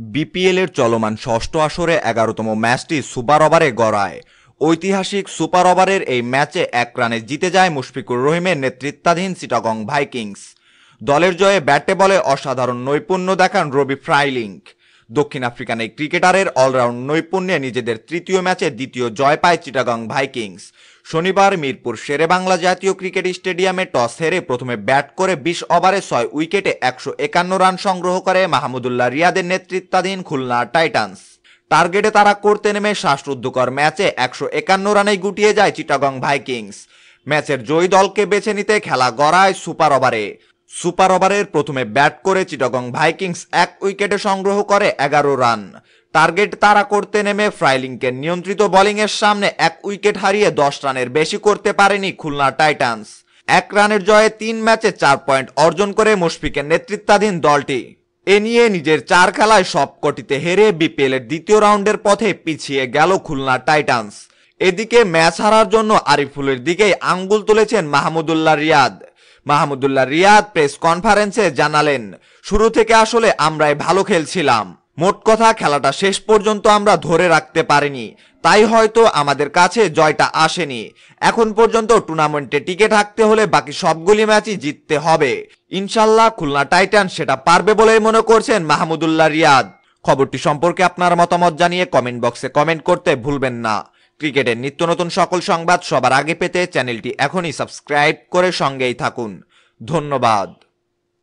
বিপিএলের চলমান ষষ্ঠ আসরে এগারোতম ম্যাচটি সুপার ওভারে গড়ায়। ঐতিহাসিক সুপার ওভারের এই ম্যাচে এক রানে জিতে যায় মুশফিকুর রহিমের নেতৃত্বাধীন সিটাগং ভাইকিংস। দলের জয়ে ব্যাটে বলে অসাধারণ নৈপুণ্য দেখান রবি ফ্রাইলিংক দক্ষিণ আফ্রিকান এই ক্রিকেটারের অলরাউন্ড নৈপুণ্যে নিজেদের তৃতীয় ম্যাচে দ্বিতীয় জয় পায় চিটাগং ভাইকিংস। শনিবার মিরপুর শেরে বাংলা জাতীয় ক্রিকেট স্টেডিয়ামে টস হেরে প্রথমে ব্যাট করে বিশ ওভারে ছয় উইকেটে একশো একান্ন রান সংগ্রহ করে মাহমুদুল্লাহ রিয়াদের নেতৃত্বাধীন খুলনা টাইটান্স। টার্গেটে তারা করতে নেমে শ্বাসরুদ্ধকর ম্যাচে একশো একান্ন রানেই গুটিয়ে যায় চিটাগং ভাইকিংস। ম্যাচের জয়ী দলকে বেছে নিতে খেলা গড়ায় সুপার ওভারে। সুপার ওভারের প্রথমে ব্যাট করে চিটাগং ভাইকিংস এক উইকেটে সংগ্রহ করে এগারো রান। টার্গেট তারা করতে নেমে ফ্রাইলিংকে নিয়ন্ত্রিত বোলিংয়ের সামনে এক উইকেট হারিয়ে দশ রানের বেশি করতে পারেনি খুলনা টাইটান্স। এক রানের জয়ে তিন ম্যাচে চার পয়েন্ট অর্জন করে মুশফিকের নেতৃত্বাধীন দলটি। এ নিয়ে নিজের চার খেলায় সবকটিতে হেরে বিপিএল এর দ্বিতীয় রাউন্ডের পথে পিছিয়ে গেল খুলনা টাইটান্স। এদিকে ম্যাচ হারার জন্য আরিফুলের দিকেই আঙ্গুল তুলেছেন মাহমুদুল্লাহ রিয়াদ। মাহমুদুল্লাহ রিয়াদ প্রেস কনফারেন্সে জানালেন, শুরু থেকে আসলে আমরাই ভালো খেলছিলাম। মোট কথা খেলাটা শেষ পর্যন্ত আমরা ধরে রাখতে পারিনি। তাই হয়তো আমাদের কাছে জয়টা আসেনি। এখন পর্যন্ত টুর্নামেন্টে টিকে থাকতে হলে বাকি সবগুলি ম্যাচই জিততে হবে। ইনশাল্লাহ খুলনা টাইটান সেটা পারবে বলে মনে করছেন মাহমুদুল্লাহ রিয়াদ। খবরটি সম্পর্কে আপনার মতামত জানিয়ে কমেন্ট বক্সে কমেন্ট করতে ভুলবেন না। ক্রিকেটের নিত্য নতুন সকল সংবাদ সবার আগে পেতে চ্যানেলটি এখনই সাবস্ক্রাইব করে সঙ্গেই থাকুন। ধন্যবাদ।